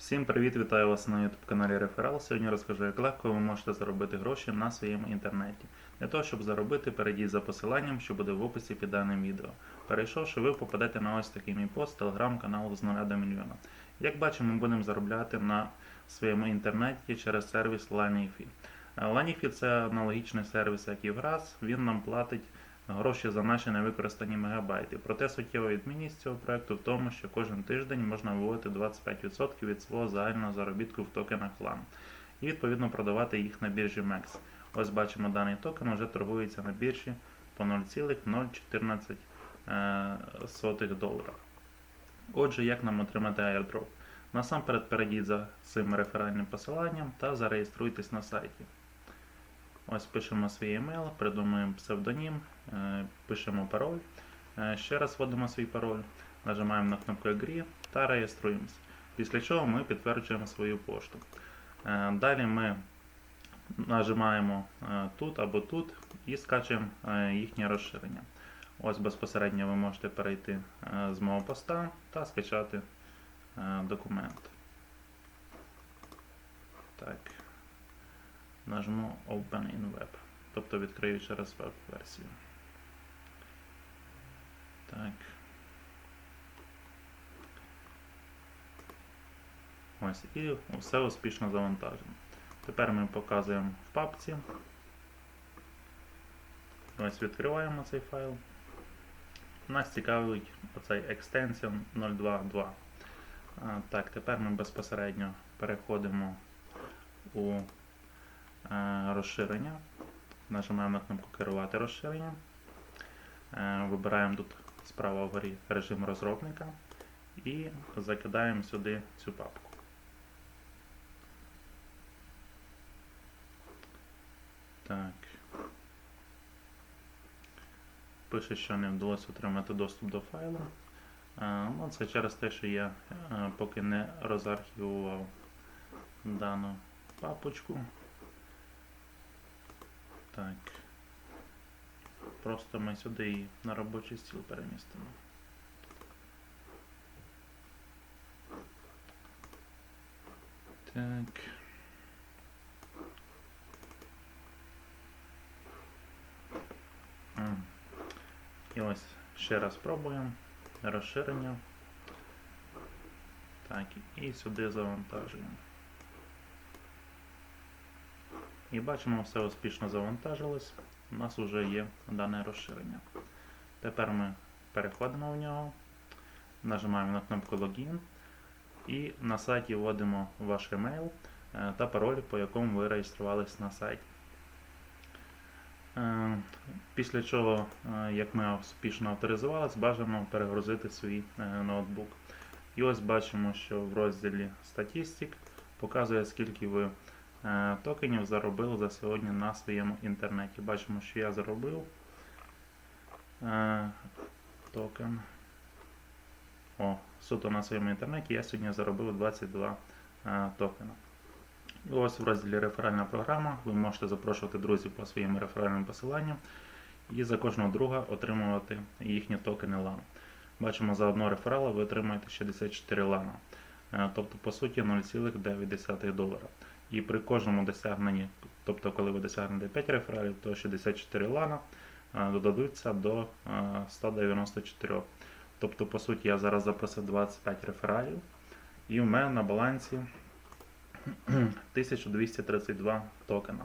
Всім привіт, вітаю вас на YouTube каналі Реферал. Сьогодні розкажу, як легко ви можете заробити гроші на своєму інтернеті. Для того, щоб заробити, перейдіть за посиланням, що буде в описі під даним відео. Перейшовши, ви попадете на ось такий мій пост телеграм-каналу з 0 до мільйона. Як бачимо, ми будемо заробляти на своєму інтернеті через сервіс LaNiFi. LaNiFi це аналогічний сервіс, як і Враз. Він нам платить гроші за наші невикористані мегабайти. Проте суттєва відмінність цього проекту в тому, що кожен тиждень можна виводити 25% від свого загального заробітку в токенах LAN і відповідно продавати їх на біржі MEX. Ось бачимо, даний токен вже торгується на біржі по 0,014 е, долара. Отже, як нам отримати airdrop? Насамперед перейдіть за цим реферальним посиланням та зареєструйтесь на сайті. Ось пишемо свій емейл, придумуємо псевдонім, е, пишемо пароль. Е, Ще раз вводимо свій пароль, нажимаємо на кнопку Agree та реєструємося. Після чого ми підтверджуємо свою пошту. Е, Далі ми нажимаємо тут або тут і скачуємо їхнє розширення. Ось безпосередньо ви можете перейти з мого поста та скачати документ. Так нажму Open in Web, тобто відкрию через веб-версію. Так. Ось, і все успішно завантажено. Тепер ми показуємо в папці. Ось відкриваємо цей файл. Нас цікавить оцей extension 022. Так, тепер ми безпосередньо переходимо у розширення. Нажимаємо на кнопку керувати розширенням. Е, Вибираємо тут справа вгорі режим розробника і закидаємо сюди цю папку. Так. Пише, що не вдалося отримати доступ до файлу. Е, Ну, це через те, що я е, поки не розархівував дану папочку. Так. Просто ми сюди її на робочий стіл перемістимо. Так. І ось ще раз пробуємо. Розширення. Так, і сюди завантажуємо. І бачимо, все успішно завантажилось. У нас вже є дане розширення. Тепер ми переходимо в нього, нажимаємо на кнопку Login і на сайті вводимо ваш емейл е, та пароль, по якому ви реєструвались на сайті. Е, Після чого, е, як ми успішно авторизувалися, бажано перегрузити свій ноутбук. І ось бачимо, що в розділі Статістик показує, скільки ви токенів заробили за сьогодні на своєму інтернеті. Бачимо, що я заробив е, токен. О, суто на своєму інтернеті я сьогодні заробив 22 е, токена. І ось в розділі реферальна програма ви можете запрошувати друзів по своїм реферальним посиланням і за кожного друга отримувати їхні токени LAN. Бачимо, за одного реферала ви отримаєте 64 лана, Е, тобто по суті 0,9 долара. І при кожному досягненні, тобто коли ви досягнете 5 рефералів, то 64 лана е, додадуться до е, 194. Тобто, по суті, я зараз запросив 25 рефералів, і в мене на балансі 1232 токена.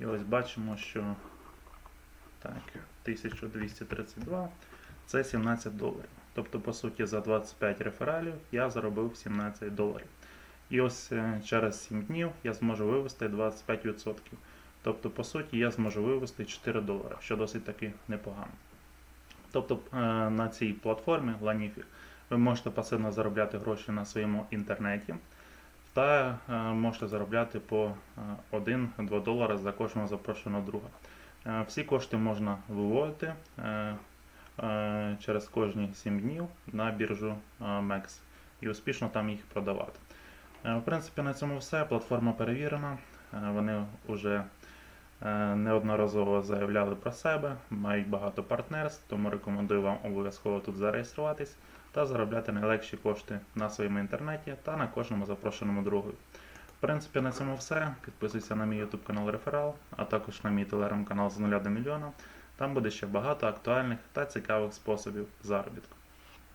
І ось бачимо, що так, 1232 це 17 доларів. Тобто, по суті, за 25 рефералів я заробив 17 доларів. І ось е, через 7 днів я зможу вивести 25%. Тобто, по суті, я зможу вивести 4 долари, що досить таки непогано. Тобто е, на цій платформі Lanifi ви можете пасивно заробляти гроші на своєму інтернеті та е, можете заробляти по е, 1-2 долари за кожного запрошеного друга. Всі кошти можна виводити через кожні 7 днів на біржу MEX і успішно там їх продавати. Е, В принципі, на цьому все. Платформа перевірена. Е, Вони вже е, неодноразово заявляли про себе, мають багато партнерств, тому рекомендую вам обов'язково тут зареєструватись. та заробляти найлегші кошти на своєму інтернеті та на кожному запрошеному другу. В принципі, на цьому все. Підписуйся на мій YouTube канал Реферал, а також на мій телеграм-канал з 0 до мільйона. Там буде ще багато актуальних та цікавих способів заробітку.